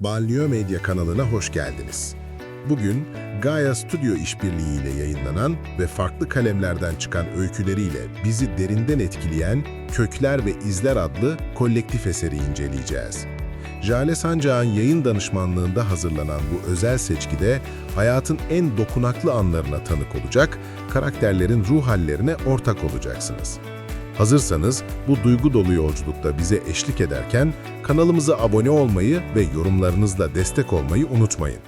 Banliyö Medya kanalına hoş geldiniz. Bugün Gaia Studio işbirliği ile yayınlanan ve farklı kalemlerden çıkan öyküleriyle bizi derinden etkileyen Kökler ve İzler adlı kolektif eseri inceleyeceğiz. Jale Sancak'ın yayın danışmanlığında hazırlanan bu özel seçkide hayatın en dokunaklı anlarına tanık olacak, karakterlerin ruh hallerine ortak olacaksınız. Hazırsanız bu duygu dolu yolculukta bize eşlik ederken kanalımıza abone olmayı ve yorumlarınızla destek olmayı unutmayın.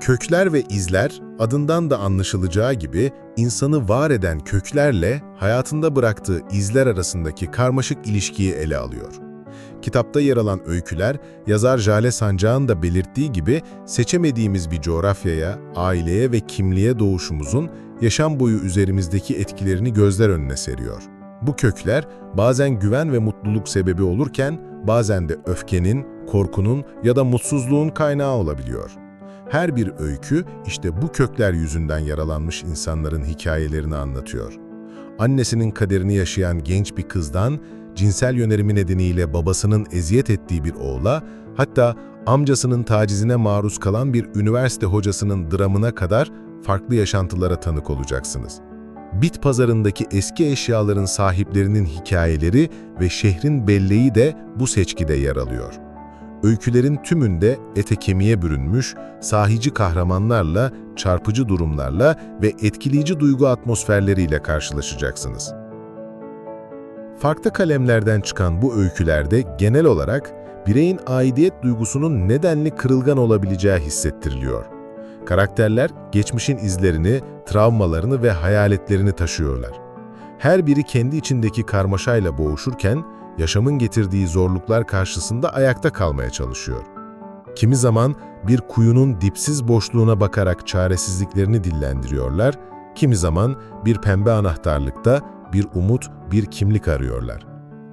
Kökler ve izler, adından da anlaşılacağı gibi insanı var eden köklerle hayatında bıraktığı izler arasındaki karmaşık ilişkiyi ele alıyor. Kitapta yer alan öyküler, yazar Jale Sancak'ın da belirttiği gibi seçemediğimiz bir coğrafyaya, aileye ve kimliğe doğuşumuzun yaşam boyu üzerimizdeki etkilerini gözler önüne seriyor. Bu kökler bazen güven ve mutluluk sebebi olurken bazen de öfkenin, korkunun ya da mutsuzluğun kaynağı olabiliyor. Her bir öykü işte bu kökler yüzünden yaralanmış insanların hikayelerini anlatıyor. Annesinin kaderini yaşayan genç bir kızdan, cinsel yönelimi nedeniyle babasının eziyet ettiği bir oğula, hatta amcasının tacizine maruz kalan bir üniversite hocasının dramına kadar farklı yaşantılara tanık olacaksınız. Bit pazarındaki eski eşyaların sahiplerinin hikayeleri ve şehrin belleği de bu seçkide yer alıyor. Öykülerin tümünde ete kemiğe bürünmüş, sahici kahramanlarla, çarpıcı durumlarla ve etkileyici duygu atmosferleriyle karşılaşacaksınız. Farklı kalemlerden çıkan bu öykülerde genel olarak bireyin aidiyet duygusunun nedenli kırılgan olabileceği hissettiriliyor. Karakterler geçmişin izlerini, travmalarını ve hayaletlerini taşıyorlar. Her biri kendi içindeki karmaşayla boğuşurken, yaşamın getirdiği zorluklar karşısında ayakta kalmaya çalışıyor. Kimi zaman bir kuyunun dipsiz boşluğuna bakarak çaresizliklerini dillendiriyorlar, kimi zaman bir pembe anahtarlıkta bir umut, bir kimlik arıyorlar.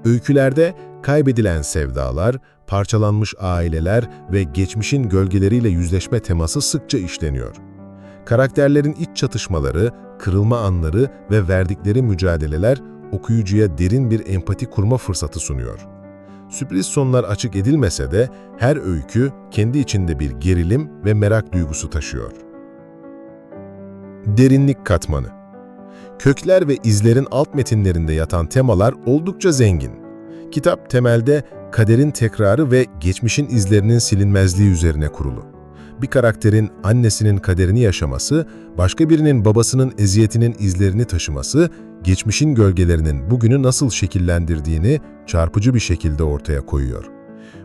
Öykülerde kaybedilen sevdalar, parçalanmış aileler ve geçmişin gölgeleriyle yüzleşme teması sıkça işleniyor. Karakterlerin iç çatışmaları, kırılma anları ve verdikleri mücadeleler okuyucuya derin bir empati kurma fırsatı sunuyor. Sürpriz sonlar açık edilmese de her öykü kendi içinde bir gerilim ve merak duygusu taşıyor. Derinlik katmanı Kökler ve izlerin alt metinlerinde yatan temalar oldukça zengin. Kitap temelde kaderin tekrarı ve geçmişin izlerinin silinmezliği üzerine kurulu. Bir karakterin annesinin kaderini yaşaması, başka birinin babasının eziyetinin izlerini taşıması, geçmişin gölgelerinin bugünü nasıl şekillendirdiğini çarpıcı bir şekilde ortaya koyuyor.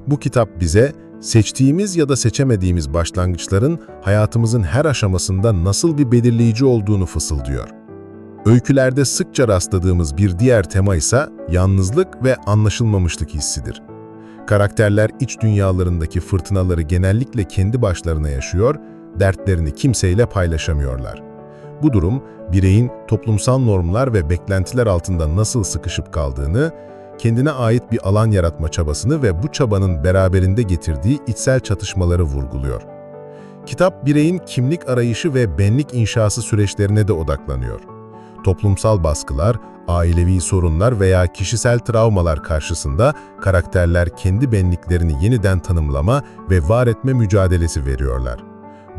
Bu kitap bize seçtiğimiz ya da seçemediğimiz başlangıçların hayatımızın her aşamasında nasıl bir belirleyici olduğunu fısıldıyor. Öykülerde sıkça rastladığımız bir diğer tema ise yalnızlık ve anlaşılmamışlık hissidir. Karakterler iç dünyalarındaki fırtınaları genellikle kendi başlarına yaşıyor, dertlerini kimseyle paylaşamıyorlar. Bu durum, bireyin toplumsal normlar ve beklentiler altında nasıl sıkışıp kaldığını, kendine ait bir alan yaratma çabasını ve bu çabanın beraberinde getirdiği içsel çatışmaları vurguluyor. Kitap, bireyin kimlik arayışı ve benlik inşası süreçlerine de odaklanıyor toplumsal baskılar, ailevi sorunlar veya kişisel travmalar karşısında karakterler kendi benliklerini yeniden tanımlama ve var etme mücadelesi veriyorlar.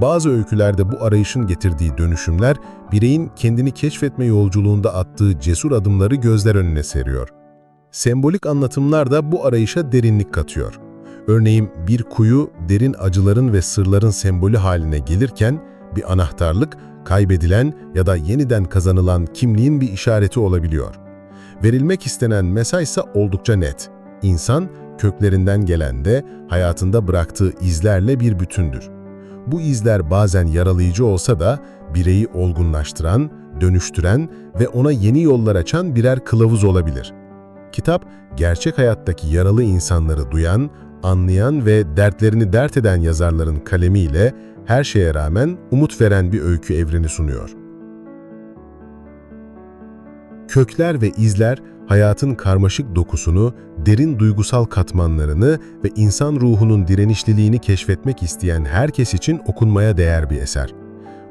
Bazı öykülerde bu arayışın getirdiği dönüşümler, bireyin kendini keşfetme yolculuğunda attığı cesur adımları gözler önüne seriyor. Sembolik anlatımlar da bu arayışa derinlik katıyor. Örneğin bir kuyu derin acıların ve sırların sembolü haline gelirken, bir anahtarlık kaybedilen ya da yeniden kazanılan kimliğin bir işareti olabiliyor. Verilmek istenen mesaj ise oldukça net. İnsan, köklerinden gelen de hayatında bıraktığı izlerle bir bütündür. Bu izler bazen yaralayıcı olsa da bireyi olgunlaştıran, dönüştüren ve ona yeni yollar açan birer kılavuz olabilir. Kitap, gerçek hayattaki yaralı insanları duyan, anlayan ve dertlerini dert eden yazarların kalemiyle her şeye rağmen umut veren bir öykü evreni sunuyor. Kökler ve izler, hayatın karmaşık dokusunu, derin duygusal katmanlarını ve insan ruhunun direnişliliğini keşfetmek isteyen herkes için okunmaya değer bir eser.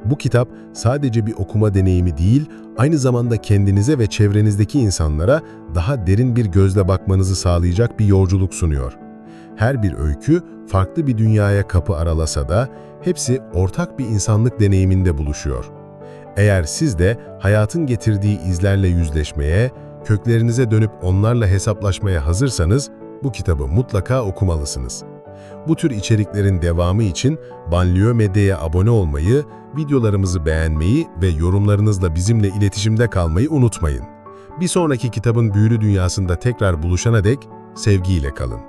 Bu kitap sadece bir okuma deneyimi değil, aynı zamanda kendinize ve çevrenizdeki insanlara daha derin bir gözle bakmanızı sağlayacak bir yolculuk sunuyor. Her bir öykü farklı bir dünyaya kapı aralasa da hepsi ortak bir insanlık deneyiminde buluşuyor. Eğer siz de hayatın getirdiği izlerle yüzleşmeye, köklerinize dönüp onlarla hesaplaşmaya hazırsanız bu kitabı mutlaka okumalısınız. Bu tür içeriklerin devamı için Banliyö Medya'ya abone olmayı, videolarımızı beğenmeyi ve yorumlarınızla bizimle iletişimde kalmayı unutmayın. Bir sonraki kitabın büyülü dünyasında tekrar buluşana dek sevgiyle kalın.